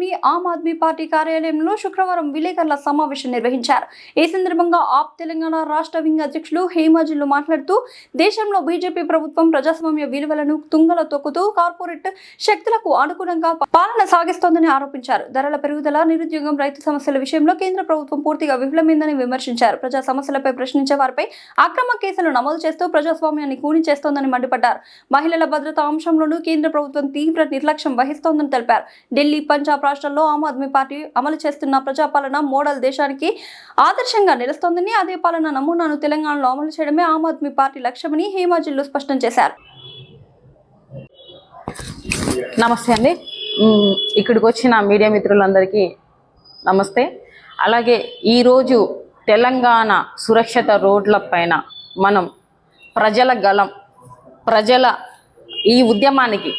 నగరంలోని ఆమ్ ఆద్మీ పార్టీ కార్యాలయంలో శుక్రవారం విలేకరుల సమావేశం నిర్వహించారు. ఈ సందర్భంగా ఆప్ తెలంగాణ రాష్ట్ర వింగ్ అధ్యక్షులు హేమాజుల్లు మాట్లాడుతూ దేశంలో బీజేపీ ప్రభుత్వం ప్రజాస్వామ్య విలువలను తుంగల తొక్కుతూ కార్పొరేట్ శక్తులకు అనుగుణంగా పాలన సాగిస్తోందని ఆరోపించారు. ధరల పెరుగుదల నిరుద్యోగం రైతు సమస్యల విషయంలో కేంద్ర ప్రభుత్వం పూర్తిగా విఫలమైందని విమర్శించారు. ప్రజా సమస్యలపై ప్రశ్నించే వారిపై అక్రమ కేసులు నమోదు చేస్తూ ప్రజాస్వామ్యాన్ని కూని చేస్తోందని మండిపడ్డారు. మహిళల భద్రతా అంశంలోనూ కేంద్ర ప్రభుత్వం తీవ్ర నిర్లక్ష్యం వహిస్తోందని తెలిపారు. ఢిల్లీ పంజాబ్ రాష్ట్రాల్లో ఆమ్ ఆద్మీ పార్టీ అమలు చేస్తున్న ప్రజాపాలన మోడల్ దేశానికి ఆదర్శంగా నిలుస్తోందని అదే పాలన నమూనాను తెలంగాణలో అమలు చేయడమే ఆమ్ ఆద్మీ పార్టీ లక్ష్యమని హేమాజిల్లు స్పష్టం చేశారు. నమస్తే అండి. ఇక్కడికి వచ్చిన మీడియా మిత్రులందరికీ నమస్తే. అలాగే ఈరోజు తెలంగాణ సురక్షిత రోడ్ల పైన మనం ప్రజల గలం ప్రజల ఈ ఉద్యమానికి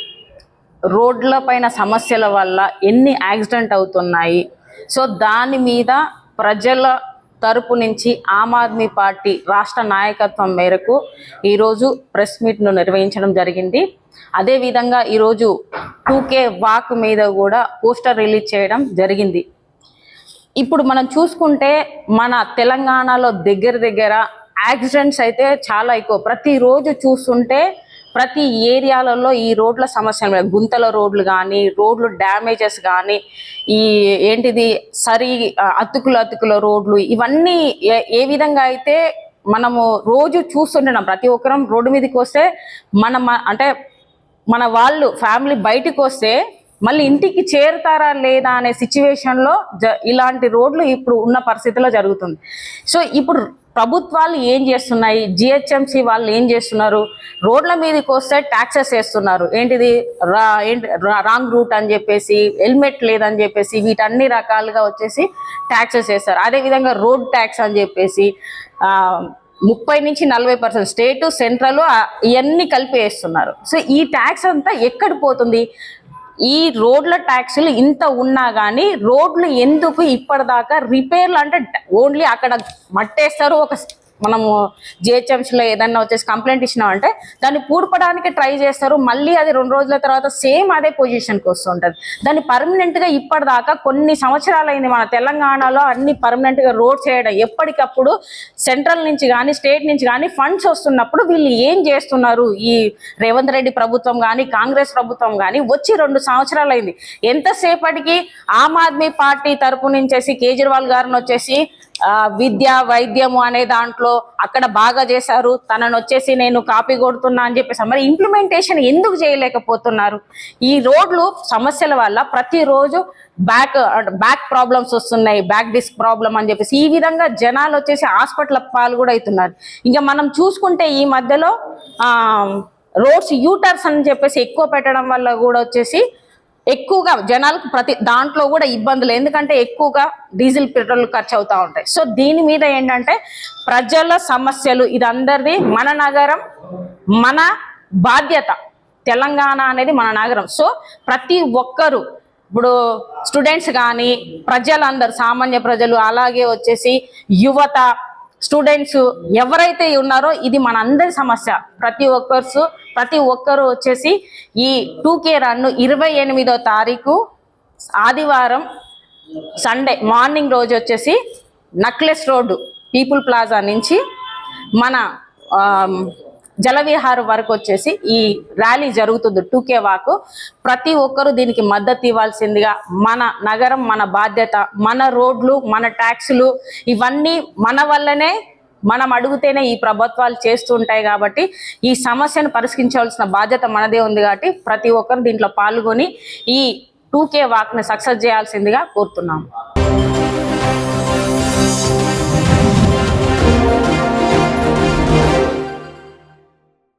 రోడ్ల పైన సమస్యల వల్ల ఎన్ని యాక్సిడెంట్ అవుతున్నాయి? సో దాని మీద ప్రజల తరపు నుంచి ఆమ్ ఆద్మీ పార్టీ రాష్ట్ర నాయకత్వం మేరకు ఈరోజు ప్రెస్ మీట్ను నిర్వహించడం జరిగింది. అదేవిధంగా ఈరోజు టూకే వాక్ మీద కూడా పోస్టర్ రిలీజ్ చేయడం జరిగింది. ఇప్పుడు మనం చూసుకుంటే మన తెలంగాణలో దగ్గర దగ్గర యాక్సిడెంట్స్ అయితే చాలా ఎక్కువ. ప్రతిరోజు చూస్తుంటే ప్రతి ఏరియాలలో ఈ రోడ్ల సమస్యలు గుంతల రోడ్లు కానీ రోడ్లు డ్యామేజెస్ కానీ ఈ ఏంటిది సరి అతుకులు అతుకుల అతుకుల రోడ్లు ఇవన్నీ ఏ విధంగా అయితే మనము రోజు చూస్తుంటున్నాం. ప్రతి ఒక్కరం రోడ్డు మీదకి వస్తే మన అంటే మన వాళ్ళు ఫ్యామిలీ బయటకు వస్తే మళ్ళీ ఇంటికి చేరుతారా లేదా అనే సిచ్యువేషన్లో జ ఇలాంటి రోడ్లు ఇప్పుడు ఉన్న పరిస్థితిలో జరుగుతుంది. సో ఇప్పుడు ప్రభుత్వాలు ఏం చేస్తున్నాయి? జిహెచ్ఎంసి వాళ్ళు ఏం చేస్తున్నారు? రోడ్ల మీదకి వస్తే ట్యాక్సెస్ వేస్తున్నారు. ఏంటిది? రా ఏంటి రా- రాంగ్ రూట్ అని చెప్పేసి హెల్మెట్ లేదని చెప్పేసి వీటన్ని రకాలుగా వచ్చేసి ట్యాక్సెస్ వేస్తారు. అదేవిధంగా రోడ్ ట్యాక్స్ అని చెప్పేసి ముప్పై నుంచి నలభై పర్సెంట్ స్టేటు సెంట్రల్ ఇవన్నీ కలిపి వేస్తున్నారు. సో ఈ ట్యాక్స్ అంతా ఎక్కడ పోతుంది? ఈ రోడ్ల ట్యాక్సీలు ఇంత ఉన్నా కానీ రోడ్లు ఎందుకు ఇప్పటిదాకా రిపేర్లు అంటే ఓన్లీ అక్కడ మట్టేస్తారు ఒక మనము జిహెచ్ఎంసీలో ఏదన్నా వచ్చేసి కంప్లైంట్ ఇచ్చినామంటే దాన్ని పూడ్పడానికి ట్రై చేస్తారు. మళ్ళీ అది రెండు రోజుల తర్వాత సేమ్ అదే పొజిషన్కి వస్తుంటుంది. దాన్ని పర్మనెంట్గా ఇప్పటిదాకా కొన్ని సంవత్సరాలైంది మన తెలంగాణలో అన్ని పర్మనెంట్గా రోడ్ చేయడం ఎప్పటికప్పుడు సెంట్రల్ నుంచి కానీ స్టేట్ నుంచి కానీ ఫండ్స్ వస్తున్నప్పుడు వీళ్ళు ఏం చేస్తున్నారు? ఈ రేవంత్ రెడ్డి ప్రభుత్వం కానీ కాంగ్రెస్ ప్రభుత్వం కానీ వచ్చి రెండు సంవత్సరాలు అయింది ఎంతసేపటికి ఆమ్ ఆద్మీ పార్టీ తరపు నుంచేసి కేజ్రీవాల్ గారిని వచ్చేసి విద్య వైద్యము అనే దాంట్లో అక్కడ బాగా చేశారు. తనను వచ్చేసి నేను కాపీ కొడుతున్నా అని చెప్పేసి. మరి ఇంప్లిమెంటేషన్ ఎందుకు చేయలేకపోతున్నారు? ఈ రోడ్లు సమస్యల వల్ల ప్రతిరోజు బ్యాక్ బ్యాక్ ప్రాబ్లమ్స్ వస్తున్నాయి బ్యాక్ డిస్క్ ప్రాబ్లం అని చెప్పేసి. ఈ విధంగా జనాలు వచ్చేసి హాస్పిటల్ పాలు కూడా అవుతున్నారు. ఇంకా మనం చూసుకుంటే ఈ మధ్యలో రోడ్స్ యూటర్స్ అని చెప్పేసి ఎక్కువ పెట్టడం వల్ల కూడా వచ్చేసి ఎక్కువగా జనాలకు ప్రతి దాంట్లో కూడా ఇబ్బందులు ఎందుకంటే ఎక్కువగా డీజిల్ పెట్రోల్ ఖర్చు అవుతూ ఉంటాయి. సో దీని మీద ఏంటంటే ప్రజల సమస్యలు ఇది మన నగరం మన బాధ్యత. తెలంగాణ అనేది మన నగరం. సో ప్రతి ఒక్కరు ఇప్పుడు స్టూడెంట్స్ కానీ ప్రజలందరూ సామాన్య ప్రజలు అలాగే వచ్చేసి యువత స్టూడెంట్స్ ఎవరైతే ఉన్నారో ఇది మన అందరి సమస్య. ప్రతి ఒక్కరు ప్రతి ఒక్కరు వచ్చేసి ఈ టూ కే రన్ను ఇరవై ఎనిమిదో తారీఖు ఆదివారం సండే మార్నింగ్ రోజు వచ్చేసి నక్లెస్ రోడ్డు పీపుల్ ప్లాజా నుంచి మన జలవిహార్ వరకు వచ్చేసి ఈ ర్యాలీ జరుగుతుంది టూకే వాక్. ప్రతి ఒక్కరూ దీనికి మద్దతు ఇవ్వాల్సిందిగా మన నగరం మన బాధ్యత మన రోడ్లు మన ట్యాక్సులు ఇవన్నీ మన వల్లనే మనం అడిగితేనే ఈ ప్రభుత్వాలు చేస్తూ ఉంటాయి కాబట్టి ఈ సమస్యను పరిష్కరించవలసిన బాధ్యత మనదే ఉంది కాబట్టి ప్రతి ఒక్కరు దీంట్లో పాల్గొని ఈ టూకే వాక్ని సక్సెస్ చేయాల్సిందిగా కోరుతున్నాము.